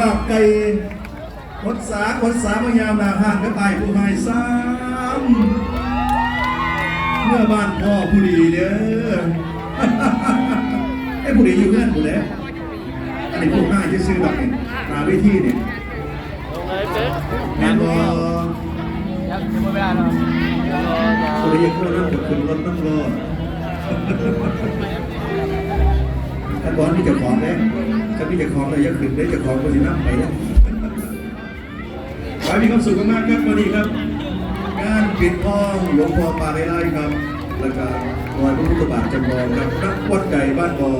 ลาบไก่ขนสาขนสามยามนาห้างกระต่ายผู้หายซ้ำเมื่อบ้านพ่อผู้ดีเด้อไอ้ผู้ดีอยู่เพื่อนผู้แล้วอันนี้ผู้ห้าที่ซื้อแบบนี้มาวิธีเนี่ยงเลยเป๊ะแม่นบอยังจะหมดเวลาแล้วผู้ดียังเพื่อนนั่งกับคุณรถนั่งรอ ถ้าบอลนี่จะของแล้วถ้าพี่จะของเลยยังขึ้นได้จะของคนที่นั่งไปแล้วขอให้มีความสุขมากๆครับวันนี้ครับงานปิดทองหลวงพ่อปาไร่ครับแล้วก็รอยพระพุทธบาทจำลองครับนักวัดไก่บ้านบอ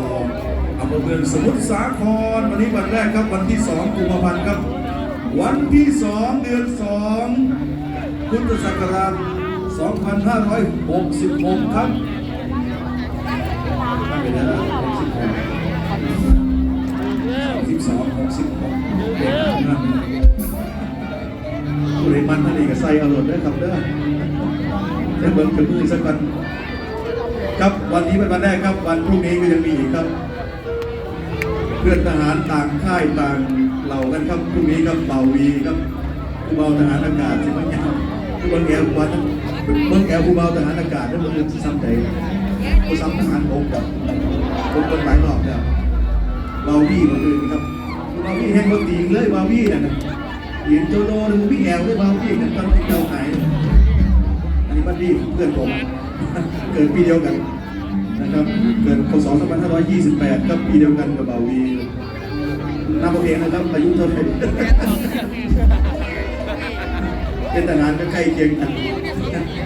อำเภอเมืองสมุทรสาครวันนี้วันแรกครับวันที่2กุมภาพันธ์ครับ วันที่2เดือน2พุทธศักราช2566 ครับ ส่เอารมณ์ได้ครับเด้อจะเบิ่งถึงมือสักวันครับวันนี้เป็นวันแรกครับ วันพรุ่งนี้ก็ยังมีอีกครับ เพื่อนทหารต่างค่ายต่างเหล่ากันครับพรุ่งนี้ครับเบาวีครับผู้เบาทหารอากาศสิมันยาวผู้เบาแอลวันเมืองแอลผู้เบาทหารอากาศนั่นมันเรื่องที่ซ้ำใจผู้ซ้ำทหารบกกับผมเป็นหลายรอบแล้วเบาวีมาเลยครับเบาวีแห้งรถตีเลยเบาวีน่ะ นะยืนโจโดหรือพี่แอลเลยเบาวีนั่นตอนที่เราหาย อันนี้บัดดี้เพื่อนผมเกิดปีเดียวกันนะครับเกิดพศ2528ครับปีเดียวกันกับเบาวีนับเอาเองนะครับอายุเท่าไหร่เป็นทหารก็ใกล้เคียงกัน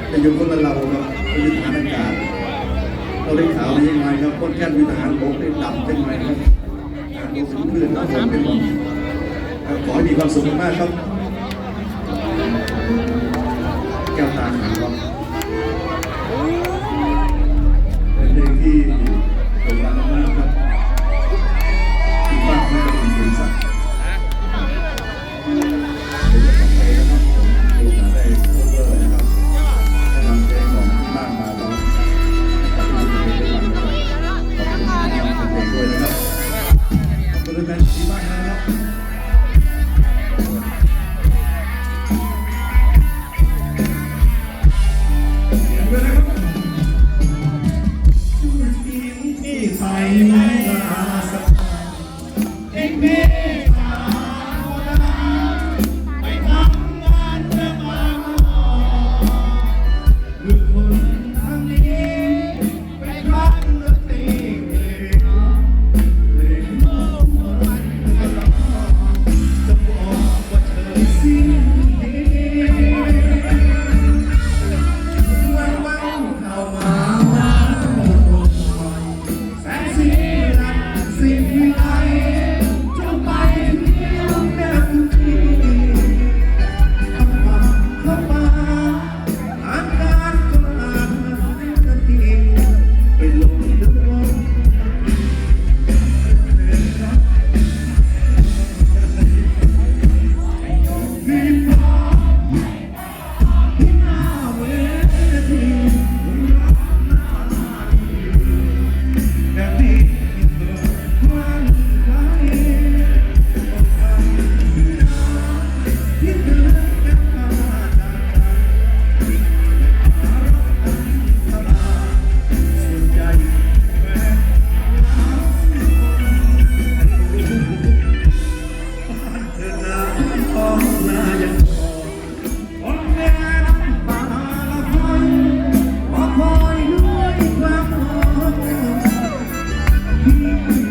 แต่อยู่คนละเราครับเป็นทหารอากาศเราได้ข่าวได้ยังไงครับคนแค่เป็นทหารบกได้ดำเป็นไงครับทหารบกสูงขึ้นครับผมเป็นหมด ขอให้มีความสุขมากๆครับ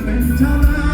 เป็นชาวนา